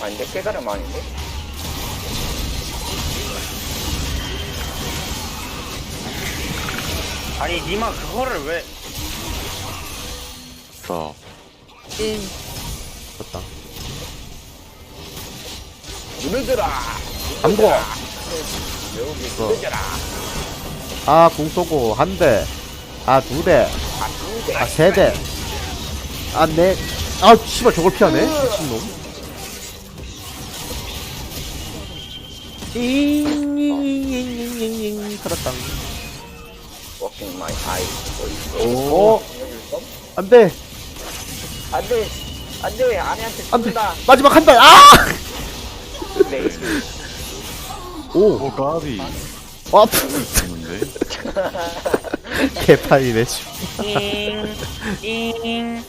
아닌데 깨달음 아닌데? 아니 니마 그거를 왜 써. 됐다. 누르더라. 감고. 여기 어. 누르더라. 아, 공 쏘고, 한 대. 아, 두 대. 아두 대. 아, 세 대. 아, 네. 아, 씨발, 저걸 피하네? 미친놈. 잉잉잉잉잉잉 살았다. 워킹 마이 아이. 오, 안 돼. 안 돼. 안 돼. 아내한테 안 돼. 죽는다. 마지막 한 발. 아! 네. 오, 오, 까비. 아, 있는데? 개판이네, 씨. 잉 잉